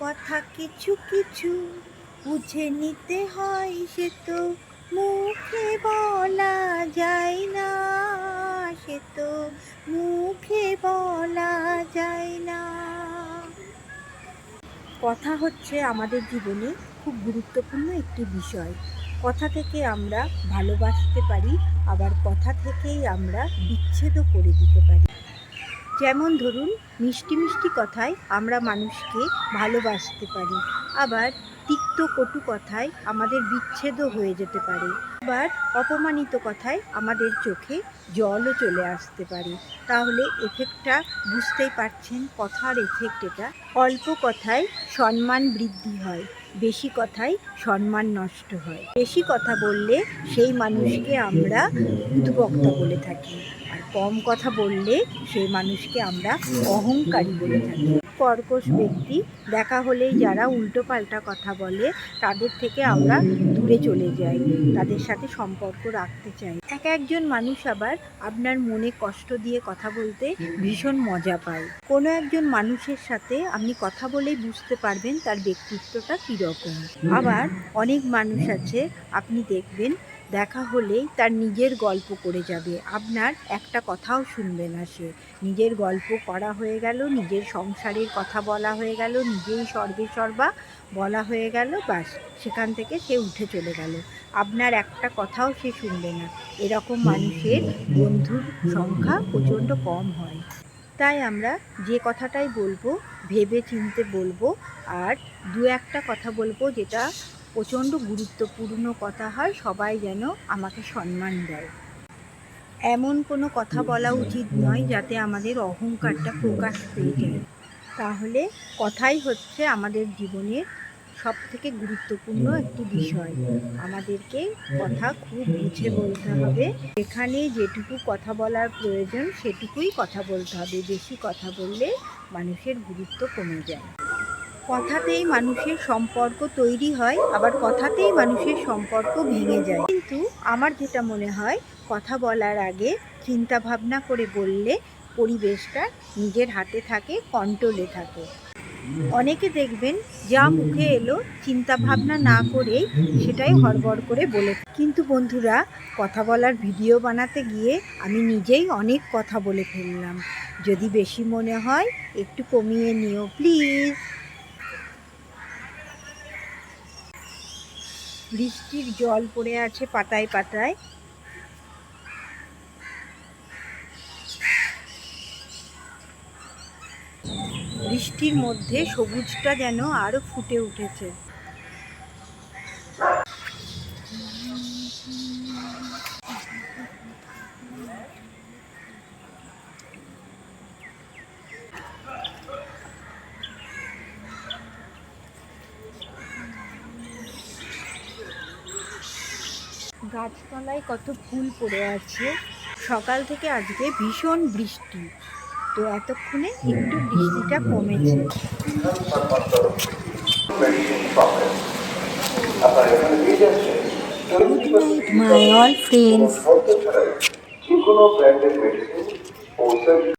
কথা কিছু কিছু বুঝে নিতে হয় সে তো মুখে বলা যায় না, সে তো মুখে বলা যায় না। কথা হচ্ছে আমাদের জীবনে খুব গুরুত্বপূর্ণ একটি বিষয়। কথা থেকে আমরা ভালোবাসতে পারি, আবার কথা থেকেই আমরা বিচ্ছেদও করে দিতে পারি। যেমন ধরুন, মিষ্টি মিষ্টি কথায় আমরা মানুষকে ভালোবাসতে পারি, আবার তিক্ত কটু কথায় আমাদের বিচ্ছেদও হয়ে যেতে পারে, আবার অপমানিত কথায় আমাদের চোখে জলও চলে আসতে পারে। তাহলে এফেক্টটা বুঝতেই পারছেন কথার এফেক্ট এটা। অল্প কথায় সম্মান বৃদ্ধি হয়, বেশি কথায় সম্মান নষ্ট হয়। বেশি কথা বললে সেই মানুষকে আমরা উদ্বক্তা বলে থাকি। আর কম কথা বললে সেই মানুষকে আমরা অহংকারী বলে থাকি। কর্কশ ব্যক্তি, দেখা হলেই যারা উল্টোপাল্টা কথা বলে, তাদের থেকে আমরা দূরে চলে যাই, তাদের সাথে সম্পর্ক রাখতে চাই। এক একজন মানুষ আবার আপনার মনে কষ্ট দিয়ে কথা বলতে ভীষণ মজা পায়। কোনো একজন মানুষের সাথে আপনি কথা বলেই বুঝতে পারবেন তার ব্যক্তিত্বটা কীরকম। আবার অনেক মানুষ আছে, আপনি দেখবেন দেখা হলেই তার নিজের গল্প করে যাবে। আপনার একটা কথাও শুনবে না সে। নিজের গল্প করা হয়ে গেল, নিজের সংসারের কথা বলা হয়ে গেল, নিজেই সর্বে সর্বা বলা হয়ে গেল, বাস। সেখান থেকে সে উঠে চলে গেল। আপনার একটা কথাও সে শুনবে না। এরকম মানুষের বন্ধুর সংখ্যা প্রচণ্ড কম হয়। তাই আমরা যে কথাটাই বলব ভেবে চিনতে বলব, আর দু একটা কথা বলব যেটা প্রচণ্ড গুরুত্বপূর্ণ কথা হয় সবাই যেন আমাকে সম্মান দেয়। এমন কোনো কথা বলা উচিত নয় যাতে আমাদের অহংকারটা প্রকাশ পেয়ে যায় তাহলে কথাই হচ্ছে আমাদের জীবনের সব থেকে গুরুত্বপূর্ণ একটি বিষয়। আমাদেরকে কথা খুব বুঝে বলতে হবে। এখানে যেটুকু কথা বলার প্রয়োজন সেটুকুই কথা বলতে হবে। বেশি কথা বললে মানুষের গুরুত্ব কমে যায়। কথাতেই মানুষের সম্পর্ক তৈরি হয়, আবার কথাতেই মানুষের সম্পর্ক ভেঙে যায়। কিন্তু আমার যেটা মনে হয়, কথা বলার আগে চিন্তা ভাবনা করে বললে পরিবেশটা নিজের হাতে থাকে কন্ট্রোলে থাকে। অনেকে দেখবেন, যা মুখে এলো চিন্তা ভাবনা না করেই সেটাই হড়বড় করে বলে কিন্তু বন্ধুরা, কথা বলার ভিডিও বানাতে গিয়ে আমি নিজেই অনেক কথা বলে ফেললাম। যদি বেশি মনে হয়, একটু কমিয়ে নিও, প্লিজ। বৃষ্টির জল পড়ে আছে পাতায় পাতায়। বৃষ্টির মধ্যে সবুজটা যেন আরও ফুটে উঠেছে। গাছতলায় কত ফুল পড়ে আছে। সকাল থেকে আজকে ভীষণ বৃষ্টি। তো এতক্ষণে একটু বৃষ্টিটা কমেছে। My all friends